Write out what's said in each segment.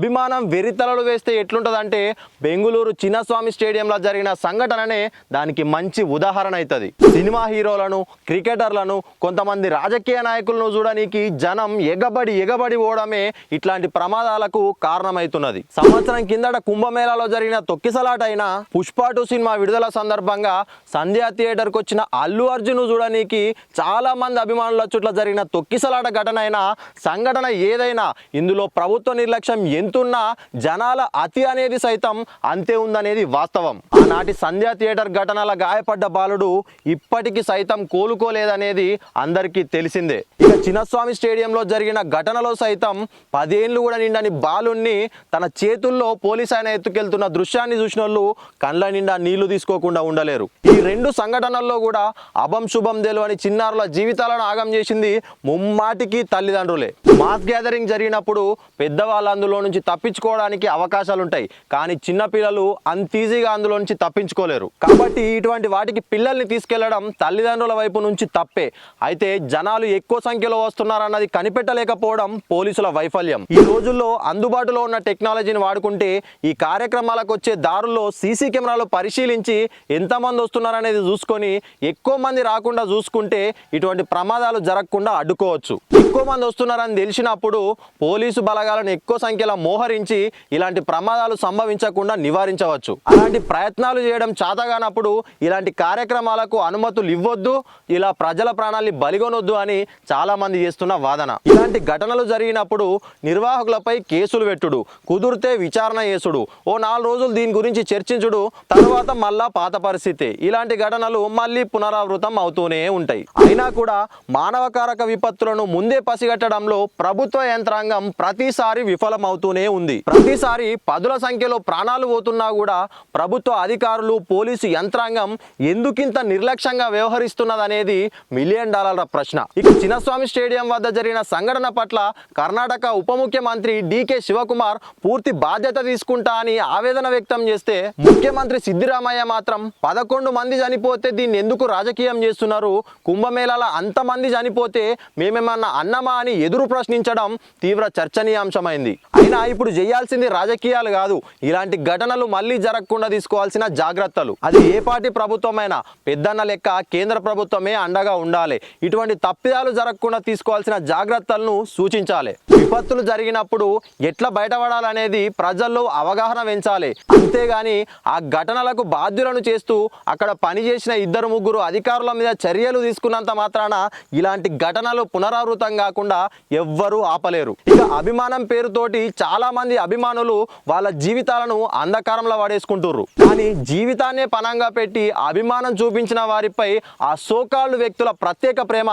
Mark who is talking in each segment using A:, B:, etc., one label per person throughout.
A: అభిమానం వెరితలలు వేస్తే ఎట్లుంటదంటే బెంగుళూరు చిన్నస్వామి స్టేడియంలో జరిగిన సంఘటననే దానికి మంచి ఉదాహరణ అవుతుంది సినిమా హీరోలను క్రికెటర్లను కొంతమంది రాజకీయ నాయకులను చూడడానికి జనం ఎగబడి ఎగబడి పోవడమే ఇట్లాంటి ప్రమాదాలకు కారణమవుతున్నది సంవత్సరం కిందట కుంభమేళాలో జరిగిన తొక్కిసలాట అయిన పుష్ప టూ సినిమా విడుదల సందర్భంగా సంధ్యా థియేటర్కి వచ్చిన అల్లు అర్జున్ చూడడానికి చాలా మంది అభిమానుల చుట్ల జరిగిన తొక్కిసలాట ఘటన అయినా సంఘటన ఏదైనా ఇందులో ప్రభుత్వ నిర్లక్ష్యం ఎంతున్నా జనాల అతి అనేది సైతం అంతే ఉందనేది వాస్తవం. ఆనాటి సంధ్యా థియేటర్ ఘటనల గాయపడ్డ బాలుడు ఇప్పటికీ సైతం కోలుకోలేదనేది అందరికీ తెలిసిందే. చిన్నస్వామి స్టేడియంలో జరిగిన ఘటనలో సైతం పదేళ్ళు కూడా నిండని బాలుణ్ణి తన చేతుల్లో పోలీస్ ఆయన ఎత్తుకెళ్తున్న దృశ్యాన్ని చూసిన వాళ్ళు కళ్ళ నిండా నీళ్ళు తీసుకోకుండా ఉండలేరు. ఈ రెండు సంఘటనల్లో కూడా అభం శుభం అని చిన్నారుల జీవితాలను ఆగం చేసింది ముమ్మాటికి తల్లిదండ్రులే. మాస్ గ్యాదరింగ్ జరిగినప్పుడు పెద్దవాళ్ళు అందులో నుంచి తప్పించుకోవడానికి అవకాశాలు ఉంటాయి కానీ చిన్నపిల్లలు అంత ఈజీగా అందులో నుంచి తప్పించుకోలేరు. కాబట్టి ఇటువంటి వాటికి పిల్లల్ని తీసుకెళ్ళడం తల్లిదండ్రుల వైపు నుంచి తప్పే. అయితే జనాలు ఎక్కువ సంఖ్యలో వస్తున్నారన్నది కనిపెట్టలేకపోవడం పోలీసుల వైఫల్యం. ఈ రోజుల్లో అందుబాటులో ఉన్న టెక్నాలజీని వాడుకుంటే ఈ కార్యక్రమాలకు వచ్చే దారుల్లో సీసీ కెమెరాలు పరిశీలించి ఎంతమంది వస్తున్నారనేది చూసుకొని ఎక్కువ మంది రాకుండా చూసుకుంటే ఇటువంటి ప్రమాదాలు జరగకుండా అడ్డుకోవచ్చు. ఎక్కువ మంది వస్తున్నారని తెలిసినప్పుడు పోలీసు బలగాలను ఎక్కువ సంఖ్యలో మోహరించి ఇలాంటి ప్రమాదాలు సంభవించకుండా నివారించవచ్చు. అలాంటి ప్రయత్నాలు చేయడం చాతగానప్పుడు ఇలాంటి కార్యక్రమాలకు అనుమతులు ఇవ్వొద్దు ఇలా ప్రజల ప్రాణాల్ని బలిగొనొద్దు అని చాలా మంది చేస్తున్న వాదన. ఇలాంటి ఘటనలు జరిగినప్పుడు నిర్వాహకులపై కేసులు పెట్టుడు కుదిరితే విచారణ చేసుడు ఓ నాలుగు రోజులు దీని గురించి చర్చించుడు తర్వాత మళ్ళా పాత పరిస్థితి. ఇలాంటి ఘటనలు మళ్ళీ పునరావృతం అవుతూనే ఉంటాయి. అయినా కూడా మానవకారక విపత్తులను ముందే పసిగట్టడంలో ప్రభుత్వ యంత్రాంగం ప్రతిసారి విఫలమవుతూనే ఉంది. ప్రతిసారి పదుల సంఖ్యలో ప్రాణాలు పోతున్నా కూడా ప్రభుత్వ అధికారులు పోలీసు యంత్రాంగం ఎందుకింత నిర్లక్ష్యంగా వ్యవహరిస్తున్నదనేది మిలియన్ డాలర్ల ప్రశ్న. ఇక చిన్నస్వామి స్టేడియం వద్ద జరిగిన సంఘటన పట్ల కర్ణాటక ఉప ముఖ్యమంత్రి డికే శివకుమార్ పూర్తి బాధ్యత తీసుకుంటా అని ఆవేదన వ్యక్తం చేస్తే ముఖ్యమంత్రి సిద్దిరామయ్య మాత్రం పదకొండు మంది చనిపోతే దీన్ని ఎందుకు రాజకీయం చేస్తున్నారు? కుంభమేళాల అంతమంది చనిపోతే మేమేమన్నా అన్నమా అని ఎదురు ప్రశ్నించడం తీవ్ర చర్చనీయాంశమైంది. అయినా ఇప్పుడు చేయాల్సింది రాజకీయాలు కాదు. ఇలాంటి ఘటనలు మళ్ళీ జరగకుండా తీసుకోవాల్సిన జాగ్రత్తలు. అది ఏ పార్టీ ప్రభుత్వమైనా పెద్దన్న లెక్క కేంద్ర ప్రభుత్వమే అండగా ఉండాలి. ఇటువంటి తప్పిదాలు జరగకుండా తీసుకోవాల్సిన జాగ్రత్తలను సూచించాలి. విపత్తులు జరిగినప్పుడు ఎట్లా బయటపడాలనేది ప్రజల్లో అవగాహన పెంచాలి. అంతేగాని ఆ ఘటనలకు బాధ్యులను చేస్తూ అక్కడ పనిచేసిన ఇద్దరు ముగ్గురు అధికారుల మీద చర్యలు తీసుకున్నంత మాత్రాన ఇలాంటి ఘటనలు పునరావృతం కాకుండా ఎవ్వరూ ఆపలేరు. ఇక అభిమానం పేరుతోటి చాలా మంది అభిమానులు వాళ్ళ జీవితాలను అంధకారంలో పడేసుకుంటుర్రు. కానీ జీవితాన్నే పనంగా పెట్టి అభిమానం చూపించిన వారిపై ఆ సోకాళ్ళు వ్యక్తుల ప్రత్యేక ప్రేమ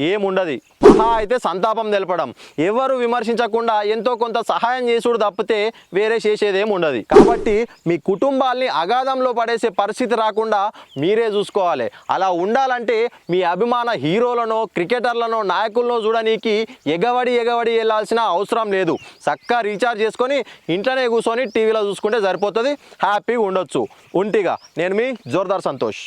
A: ఏముండదు. సహా అయితే సంతాపం తెలపడం. ఎవరు విమర్శించకుండా ఎంతో కొంత సహాయం చేసుడు తప్పితే వేరే చేసేదేం ఉండదు. కాబట్టి మీ కుటుంబాల్ని అగాధంలో పడేసే పరిస్థితి రాకుండా మీరే చూసుకోవాలి. అలా ఉండాలంటే మీ అభిమాన హీరోలను క్రికెటర్లను నాయకులను చూడనీకి ఎగవడి ఎగవడి వెళ్ళాల్సిన అవసరం లేదు. చక్కగా రీఛార్జ్ చేసుకొని ఇంట్లోనే కూర్చొని టీవీలో చూసుకుంటే సరిపోతుంది. హ్యాపీగా ఉండొచ్చు. ఉంటిగా నేను మీ జోర్దార్ సంతోష్.